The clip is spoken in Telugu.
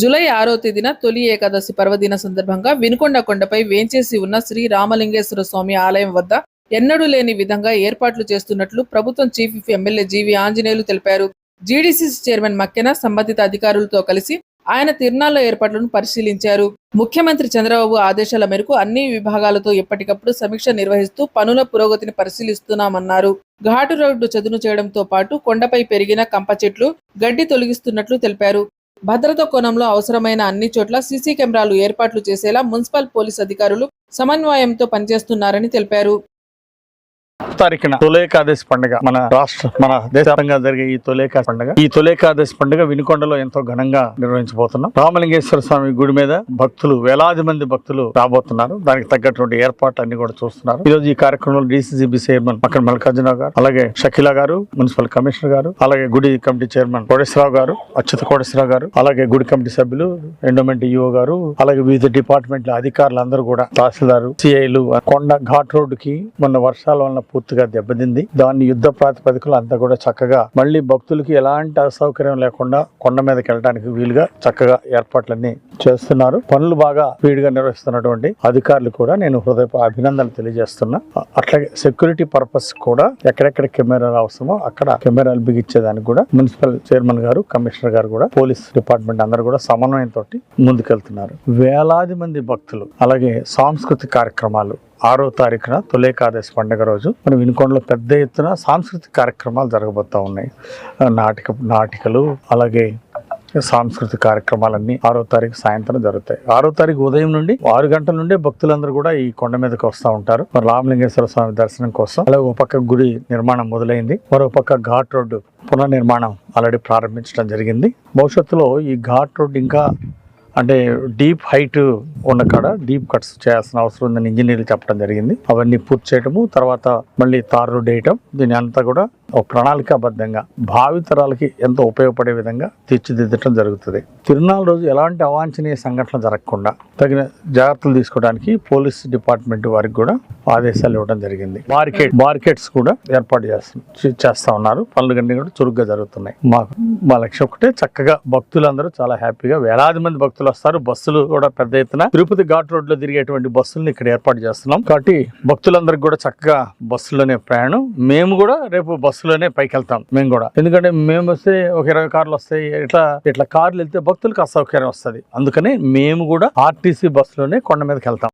జూలై ఆరో తేదీన తొలి ఏకాదశి పర్వదిన సందర్భంగా వినుకొండ కొండపై వేంచేసి ఉన్న శ్రీ రామలింగేశ్వర స్వామి ఆలయం వద్ద ఎన్నడూ లేని విధంగా ఏర్పాట్లు చేస్తున్నట్లు ప్రభుత్వం చీఫ్ ఎమ్మెల్యే జీవి ఆంజనేయులు తెలిపారు. జీడీసీసీ చైర్మన్ మక్కెన సంబంధిత అధికారులతో కలిసి ఆయన తిరునాళ్ళ ఏర్పాట్లను పరిశీలించారు. ముఖ్యమంత్రి చంద్రబాబు ఆదేశాల మేరకు అన్ని విభాగాలతో ఎప్పటికప్పుడు సమీక్ష నిర్వహిస్తూ పనుల పురోగతిని పరిశీలిస్తున్నామన్నారు. ఘాటు రోడ్డు చదును చేయడంతో పాటు కొండపై పెరిగిన కంప చెట్లు గడ్డి తొలగిస్తున్నట్లు తెలిపారు. భద్రత కోణంలో అవసరమైన అన్ని చోట్ల సీసీ కెమెరాలు ఏర్పాట్లు చేసేలా మున్సిపల్ పోలీస్ అధికారులు సమన్వయంతో పనిచేస్తున్నారని తెలిపారు. తారీఖున తొలేకాదశి పండుగ మన రాష్ట్ర మన దేశంగా జరిగే ఈ తొలేకాదశి పండుగ. ఈ తొలేకాదశి పండుగ వినుకొండలో ఎంతో ఘనంగా నిర్వహించబోతున్నాం. రామలింగేశ్వర స్వామి గుడి మీద భక్తులు వేలాది మంది భక్తులు రాబోతున్నారు. దానికి తగ్గటువంటి ఏర్పాట్లు అన్ని కూడా చూస్తున్నారు. ఈ రోజు ఈ కార్యక్రమంలో డిసిసిబి చైర్మన్ అక్కడ మల్లికార్జున గారు అలాగే షకీలా గారు మున్సిపల్ కమిషనర్ గారు అలాగే గుడి కమిటీ చైర్మన్ కోటేశ్వరరావు గారు అచ్యుత కోటేశ్వరరావు గారు అలాగే గుడి కమిటీ సభ్యులు ఎండోమెంట్ ఈఓ గారు అలాగే వివిధ డిపార్ట్మెంట్ల అధికారులు అందరూ కూడా తహసీల్దారు సిఐలు కొండ ఘాట్ రోడ్డుకి మొన్న వర్షాల వల్ల పూర్తిగా దెబ్బతింది. దాన్ని యుద్ధ ప్రాతిపదికలు అంతా కూడా చక్కగా మళ్ళీ భక్తులకి ఎలాంటి అసౌకర్యం లేకుండా కొండ మీదకి వెళ్ళడానికి వీలుగా చక్కగా ఏర్పాట్లన్నీ చేస్తున్నారు. పనులు బాగా స్పీడ్ నిర్వహిస్తున్నటువంటి అధికారులు కూడా నేను హృదయ అభినందనలు తెలియజేస్తున్నా. అట్లాగే సెక్యూరిటీ పర్పస్ కూడా ఎక్కడెక్కడ కెమెరాలు అవసరమో అక్కడ కెమెరాలు బిగించేదానికి కూడా మున్సిపల్ చైర్మన్ గారు కమిషనర్ గారు కూడా పోలీస్ డిపార్ట్మెంట్ అందరూ కూడా సమన్వయంతో ముందుకెళ్తున్నారు. వేలాది మంది భక్తులు అలాగే సాంస్కృతిక కార్యక్రమాలు ఆరో తారీఖున తొలేకాదశి పండుగ రోజు. మనం వినుకొండలో పెద్ద ఎత్తున సాంస్కృతిక కార్యక్రమాలు జరగబోతూ ఉన్నాయి. నాటిక నాటికలు అలాగే సాంస్కృతిక కార్యక్రమాలన్నీ ఆరో తారీఖు సాయంత్రం జరుగుతాయి. ఆరో తారీఖు ఉదయం నుండి ఆరు గంటల నుండే భక్తులందరూ కూడా ఈ కొండ మీదకి వస్తూ ఉంటారు. మరి రామలింగేశ్వర స్వామి దర్శనం కోసం. అలాగే ఒక పక్క గుడి నిర్మాణం మొదలైంది. మరో పక్క ఘాట్ రోడ్డు పునర్నిర్మాణం ఆల్రెడీ ప్రారంభించడం జరిగింది. భవిష్యత్తులో ఈ ఘాట్ రోడ్డు ఇంకా అంటే డీప్ హైట్ ఉన్న కాడ డీప్ కట్స్ చేయాల్సిన అవసరం ఉందని ఇంజనీర్లు చెప్పడం జరిగింది. అవన్నీ పూర్తి చేయటము తర్వాత మళ్ళీ తారు రోడ్ వేయటం దీని అంతా కూడా ఒక ప్రణాళికాబద్ధంగా భావితరాలకి ఎంతో ఉపయోగపడే విధంగా తీర్చిదిద్దటం జరుగుతుంది. తిరునాళ్ళ రోజు ఎలాంటి అవాంఛనీయ సంఘటనలు జరగకుండా తగిన జాగ్రత్తలు తీసుకోవడానికి పోలీస్ డిపార్ట్మెంట్ వారికి కూడా ఆదేశాలు ఇవ్వడం జరిగింది. మార్కెట్ మార్కెట్స్ కూడా ఏర్పాటు చేస్తున్నాం చేస్తా ఉన్నారు. పనులు కూడా చురుగ్గా జరుగుతున్నాయి. మా మా లక్ష్యం ఒకటే చక్కగా భక్తులందరూ చాలా హ్యాపీగా వేలాది మంది భక్తులు వస్తారు. బస్సులు కూడా పెద్ద ఎత్తున తిరుపతి ఘాట్ రోడ్లో తిరిగేటువంటి బస్సులను ఇక్కడ ఏర్పాటు చేస్తున్నాం. కాబట్టి భక్తులందరికీ కూడా చక్కగా బస్సులోనే ప్రయాణం. మేము కూడా రేపు బస్సు బస్సులోనే పైకి వెళ్తాం మేము కూడా. ఎందుకంటే మేము వస్తే ఒక ఇరవై కార్లు వస్తాయి. ఇట్లా ఇట్లా కార్లు వెళ్తే భక్తులకు అసౌకర్యం వస్తుంది. అందుకని మేము కూడా ఆర్టీసీ బస్సులోనే కొండ మీదకి వెళ్తాం.